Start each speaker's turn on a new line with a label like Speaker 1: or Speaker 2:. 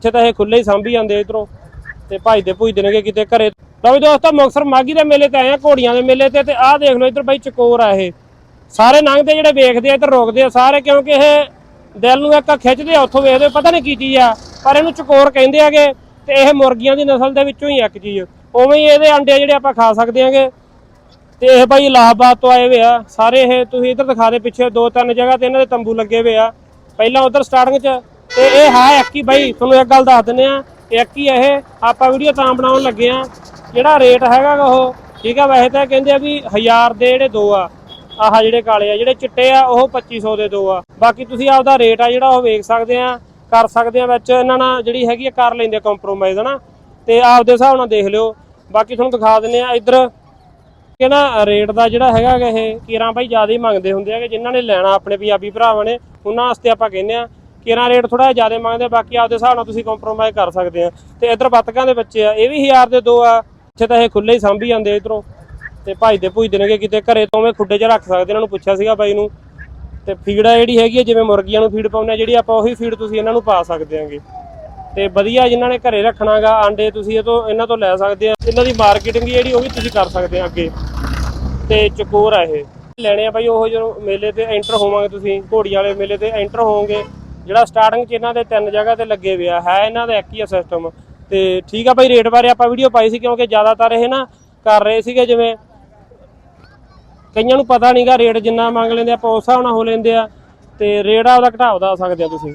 Speaker 1: ਇੱਥੇ ਤਾਂ ਇਹ ਖੁੱਲੇ ਹੀ ਸਾਂਭੀ ਜਾਂਦੇ ਇਧਰੋਂ ਤੇ ਭਜਦੇ ਭੁਜਦੇ ਨੇਗੇ ਕਿਤੇ ਘਰੇ। ਲਓ ਵੀ ਦੋਸਤੋ, ਮੁਕਤਸਰ ਮਾਗੀ ਦੇ ਮੇਲੇ ਤੇ ਆਏ ਆ, ਘੋੜੀਆਂ ਦੇ ਮੇਲੇ ਤੇ ਤੇ ਆਹ ਦੇਖ ਲਓ ਇੱਧਰ ਬਾਈ ਚਕੋਰ ਆ ਇਹ। ਸਾਰੇ ਲੰਘਦੇ ਜਿਹੜੇ ਵੇਖਦੇ ਆ, ਇੱਧਰ ਰੁਕਦੇ ਆ ਸਾਰੇ, ਕਿਉਂਕਿ ਇਹ ਦਿਲ ਨੂੰ ਇੱਕ ਖਿੱਚਦੇ ਆ ਉੱਥੋਂ ਵੇਖਦੇ ਪਤਾ ਨਹੀਂ ਕੀ ਚੀਜ਼ ਆ, ਪਰ ਇਹਨੂੰ ਚਕੋਰ ਕਹਿੰਦੇ ਆਗੇ ਤੇ ਇਹ ਮੁਰਗੀਆਂ ਦੀ ਨਸਲ ਦੇ ਵਿੱਚੋਂ ਹੀ ਇੱਕ ਚੀਜ਼। ਉਵੇਂ ਹੀ ਇਹਦੇ ਅੰਡੇ ਜਿਹੜੇ ਆਪਾਂ ਖਾ ਸਕਦੇ ਆਂਗੇ। ਤੇ ਇਹ ਭਾਈ ਇਲਾਹਾਬਾਦ ਤੋਂ ਆਏ ਹੋਏ ਆ। ਸਾਰੇ ਇਹ ਤੁਸੀਂ ਇੱਧਰ ਦਿਖਾ ਦੇ ਪਿੱਛੇ, ਦੋ ਤਿੰਨ ਜਗ੍ਹਾ ਤੇ ਇਹਨਾਂ ਦੇ ਤੰਬੂ ਲੱਗੇ ਹੋਏ ਆ। ਪਹਿਲਾਂ ਉਧਰ ਸਟਾਰਟਿੰਗ 'ਚ ਤੇ ਇਹ ਹੈ ਇੱਕ ਬਾਈ ਤੁਹਾਨੂੰ ਇੱਕ ਗੱਲ ਦੱਸ ਦਿੰਦੇ ਆ ਇੱਕ ਹੀ ਇਹ, ਆਪਾਂ ਵੀਡੀਓ ਤਾਂ ਬਣਾਉਣ ਲੱਗੇ ਆ ਜਿਹੜਾ ਰੇਟ ਹੈਗਾ ਉਹ, ਠੀਕ ਆ, ਵੈਸੇ ਤਾਂ ਕਹਿੰਦੇ ਆ ਵੀ 1000 ਦੇ ਜਿਹੜੇ ਦੋ ਆ, ਆਹ ਜਿਹੜੇ ਕਾਲੇ ਆ, ਜਿਹੜੇ ਚਿੱਟੇ ਆ, ਉਹ 2500 ਦੇ ਦੋ ਆ। ਬਾਕੀ ਤੁਸੀਂ ਆਪਦਾ ਰੇਟ ਆ ਜਿਹੜਾ ਉਹ ਵੇਖ ਸਕਦੇ ਆ, ਕਰ ਸਕਦੇ ਆ ਵਿੱਚ ਇਹਨਾਂ ਨਾਲ ਜਿਹੜੀ ਹੈਗੀ ਆ, ਕਰ ਲੈਂਦੇ ਕੰਪਰੋਮਾਈਜ਼ ਹਨਾ। ਤੇ ਆਪਦੇ ਹਿਸਾਬ ਨਾਲ ਦੇਖ ਲਿਓ। ਬਾਕੀ ਤੁਹਾਨੂੰ ਦਿਖਾ ਦਿੰਦੇ ਆ ਇੱਧਰ। ਕਹਿੰਦਾ ਰੇਟ ਦਾ ਜਿਹੜਾ ਹੈਗਾ ਇਹ, ਕੀਰਾਂ ਭਾਈ ਜ਼ਿਆਦਾ ਹੀ ਮੰਗਦੇ ਹੁੰਦੇ ਆ ਕਿ ਜਿਨ੍ਹਾਂ ਨੇ ਲੈਣਾ ਆਪਣੇ ਪੰਜਾਬੀ ਭਰਾਵਾਂ ਨੇ, ਉਹਨਾਂ ਵਾਸਤੇ ਆਪਾਂ ਕਹਿੰਦੇ ਆ। ਕੀਰਾਂ ਰੇਟ ਥੋੜਾ ਜ਼ਿਆਦਾ ਮੰਗਦੇ ਆ, ਬਾਕੀ ਆਪਦੇ ਹਿਸਾਬ ਨਾਲ ਤੁਸੀਂ ਕੰਪਰੋਮਾਈਜ਼ ਕਰ ਸਕਦੇ ਆ। ਤੇ ਇੱਧਰ ਬੱਤਕਾਂ ਦੇ ਬੱਚੇ ਆ, ਇਹ ਵੀ 1000 ਦੇ ਦੋ ਆ, ਇੱਥੇ ਤਾਂ ਇਹ ਖੁੱਲੇ ਹੀ ਸਾਂਭੀ ਜਾਂਦੇ ਇਧਰੋਂ। ਤੇ ਭਜਦੇ ਭੁਜਦੇ ਨੇਗੇ ਕਿਤੇ, ਘਰੇ ਤੋਂ ਉਵੇਂ ਖੁੱਡੇ 'ਚ ਰੱਖ ਸਕਦੇ ਇਹਨਾਂ ਨੂੰ ਪੁੱਛਿਆ ਸੀਗਾ ਬਾਈ ਨੂੰ। ਤੇ ਫੀਡ ਆ ਜਿਹੜੀ ਹੈਗੀ ਆ, ਜਿਵੇਂ ਮੁਰਗੀਆਂ ਨੂੰ ਫੀਡ ਪਾਉਂਦੇ ਆ, ਜਿਹੜੀ ਆਪਾਂ ਉਹੀ ਫੀਡ ਤੁਸੀਂ ਇਹਨਾਂ ਨੂੰ ਪਾ ਸਕਦੇ ਆਂਗੇ। ਤੇ ਵਧੀਆ ਜਿਨ੍ਹਾਂ ਨੇ ਘਰੇ ਰੱਖਣਾਗਾ, ਆਂਡੇ ਤੁਸੀਂ ਇਹ ਤੋਂ, ਇਹਨਾਂ ਤੋਂ ਲੈ ਸਕਦੇ ਆ। ਇਹਨਾਂ ਦੀ ਮਾਰਕੀਟਿੰਗ ਜਿਹੜੀ ਉਹ ਵੀ ਤੁਸੀਂ ਕਰ ਸਕਦੇ ਆ ਅੱਗੇ। ਤੇ ਚਕੋਰ ਆ ਇਹ। ਲੈਣੇ ਆ ਬਾਈ ਉਹ ਜਦੋਂ ਮੇਲੇ ਤੇ ਐਂਟਰ ਹੋਵਾਂਗੇ ਤੁਸੀਂ ਘੋੜੀ ਵਾਲੇ ਮੇਲੇ ਤੇ ਐਂਟਰ ਹੋਵੋਗੇ। ਜਿਹੜਾ ਸਟਾਰਟਿੰਗ 'ਚ ਇਹਨਾਂ ਦੇ ਤਿੰਨ ਜਗ੍ਹਾ ਤੇ ਲੱਗੇ ਹੋਏ ਹੈ ਇਹਨਾਂ ਦਾ ਇੱਕ ਹੀ ਆ ਸਿਸਟਮ ਤੇ ਠੀਕ ਆ ਭਾਈ ਰੇਟ ਬਾਰੇ ਆਪਾਂ ਵੀਡੀਓ ਪਾਈ ਸੀ ਕਿਉਂਕਿ ਜ਼ਿਆਦਾਤਰ ਇਹ ਨਾ ਕਰ ਰਹੇ ਸੀਗੇ ਜਿਵੇਂ ਕਈਆਂ ਨੂੰ ਪਤਾ ਨਹੀਂਗਾ ਰੇਟ ਜਿੰਨਾ ਮੰਗ ਲੈਂਦੇ ਆ, ਆਪਾਂ ਉਸ ਹਿਸਾਬ ਨਾਲ ਹੋ ਲੈਂਦੇ ਆ। ਤੇ ਰੇਟ ਉਹਦਾ ਆਪਦਾ ਘਟਾਵਦਾ ਸਕਦੇ ਆ ਤੁਸੀਂ।